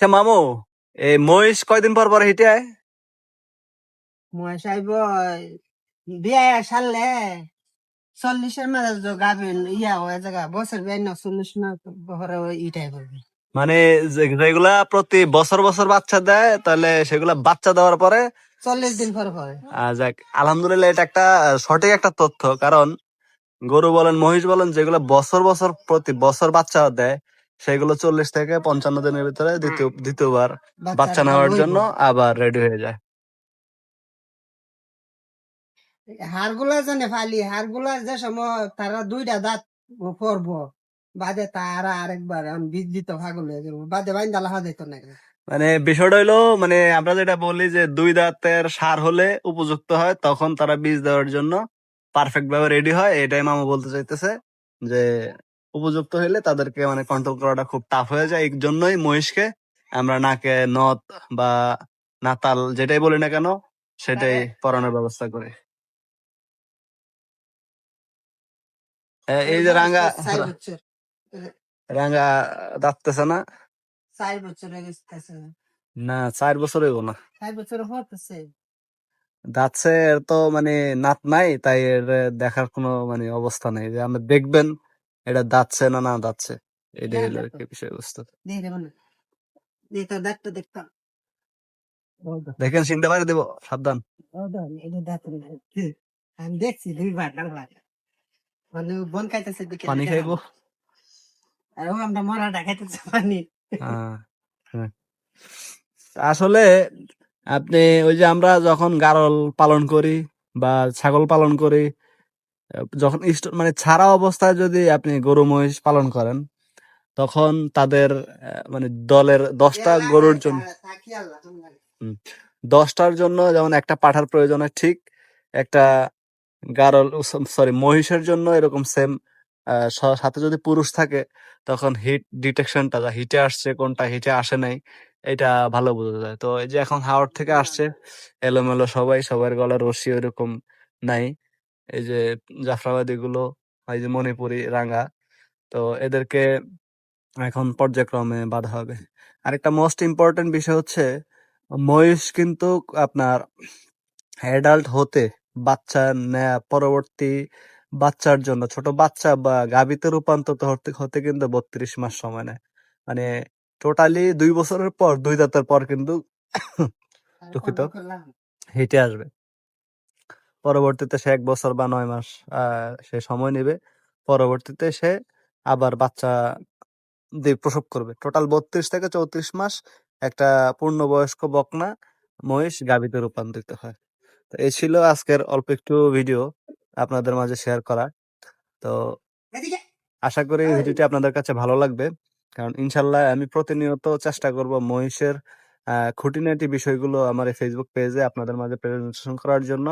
আচ্ছা মামু এই মহিষ কয়দিন পর পর হিটে আয়? মহেশ আইব বিয়া সারলে চল্লিশের মাঝে তো ইয়া হয়ে জায়গা বছর বিয়া না চল্লিশ না ইটাই করবে। মানে যেগুলা প্রতি বছর বছর বাচ্চা দেয় তাহলে সেগুলা বাচ্চা দেওয়ার পরে চল্লিশ দিন পর পরে। যাক আলহামদুলিল্লাহ এটা একটা সঠিক একটা তথ্য কারণ গরু বলেন মহিষ বলেন যেগুলো বছর বছর প্রতি বছর বাচ্চা দেয় সেগুলো চল্লিশ থেকে পঞ্চান্ন দিনের ভিতরে দ্বিতীয় দ্বিতীয়বার বাচ্চা নেওয়ার জন্য আবার রেডি হয়ে যায়। হাড়গুলা জানে ফালি হাড়গুলা যে সময় তারা দুইটা দাঁত পরব বাদে তারা আরেকবার দিত ভাগল হয়ে যাব বাদে বাইন দালা হাজাইতো না মানে বিষয়টা হইল মানে আমরা যেটা বলি যে দুই দাঁতের সার হলে উপযুক্ত হয় তখন তারা বীজ দেওয়ার জন্য পারফেক্ট ভাবে রেডি হয় এটাই মামা বলতে চাইতেছে যে উপযুক্ত হইলে তাদেরকে মানে কন্ট্রোল করাটা খুব টাফ হয়ে যায়। এই জন্যই মহিষকে আমরা নাকে নথ বা নাতাল যেটাই বলি না কেন সেটাই পরানোর ব্যবস্থা করি। এই যে রাঙ্গা রাঙ্গা দাঁততেছে না? চার বছর না চার বছর হইব না। চার বছর হতেছে দাঁতছে এর তো মানে নাত নাই তাই এর দেখার কোনো মানে অবস্থা নেই। যে আপনি দেখবেন এটা দাঁতছে না না হলো আর কি বিষয়বস্তু। দেখেন চিনতে পারি দেবো সাবধান। আমি দেখছি দুইবার মানে বন খাইতেছে পানি খাইবো? আর ও আমরা মরাটা খাইতেছে পানি। হ্যাঁ। আসলে আপনি ওই যে আমরা যখন গারল পালন করি বা ছাগল পালন করি যখন ইষ্ট- মানে ছাড়া অবস্থায় যদি আপনি গরু মহিষ পালন করেন তখন তাদের মানে দলের দশটা গরুর জন্য দশটার জন্য যেমন একটা পাঠার প্রয়োজন হয় ঠিক একটা গারল সরি মহিষের জন্য এরকম সেম সাথে যদি পুরুষ থাকে তখন হিট ডিটেকশনটা যা হিটে আসছে কোনটা হিটে আসে নাই এটা ভালো বোঝা যায়। তো এই যে এখন হাওড় থেকে আসছে এলোমেলো সবাই সবার গলার রশি ওইরকম নাই। এই যে জাফরাবাদি গুলো এই যে মণিপুরি রাঙ্গা তো এদেরকে এখন পর্যায়ক্রমে বাধা হবে। আরেকটা মোস্ট ইম্পর্টেন্ট বিষয় হচ্ছে মহিষ কিন্তু আপনার অ্যাডাল্ট হতে বাচ্চা নেয়া পরবর্তী বাচ্চার জন্য ছোট বাচ্চা বা গাভীতে রূপান্তরিত হতে হতে কিন্তু বত্রিশ মাস সময় নেয়। মানে টোটালি দুই বছরের পর দুই দাঁতের পর কিন্তু দুঃখিত। হেঁটে আসবে। পরবর্তীতে সে এক বছর বা নয় মাস সে সময় নেবে। পরবর্তীতে সে আবার বাচ্চা দিয়ে প্রসব করবে। টোটাল বত্রিশ থেকে চৌত্রিশ মাস একটা পূর্ণবয়স্ক বকনা মহিষ গাভীতে রূপান্তরিত হয়। তো এই ছিল আজকের অল্প একটু ভিডিও আপনাদের মাঝে শেয়ার করা। তো আশা করি ভিডিওটি আপনাদের কাছে ভালো লাগবে। কারণ ইনশাল্লাহ আমি প্রতিনিয়ত চেষ্টা করব মহিষের খুঁটিনাটি বিষয়গুলো আমার এই ফেসবুক পেজে আপনাদের মাঝে প্রেজেন্টেশন করার জন্য।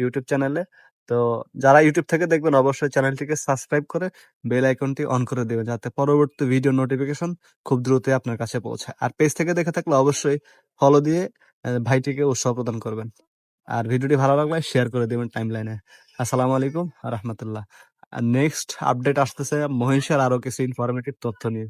ইউটিউব চ্যানেলে তো যারা ইউটিউব থেকে দেখবেন, অবশ্যই চ্যানেলটিকে সাবস্ক্রাইব করে বেল আইকনটি অন করে দেবেন, যাতে পরবর্তী ভিডিও নোটিফিকেশন খুব দ্রুতই আপনার কাছে পৌঁছায়। আর পেজ থেকে দেখে থাকলে অবশ্যই ফলো দিয়ে ভাইটিকে উৎসাহ প্রদান করবেন। আর ভিডিওটি ভালো লাগলে শেয়ার করে দেবেন টাইম লাইনে আসসালামু আলাইকুম রহমতুল্লাহ। আর নেক্সট আপডেট আসতেছে মহিষের আরও কিছু ইনফরমেটিভ তথ্য নিয়ে।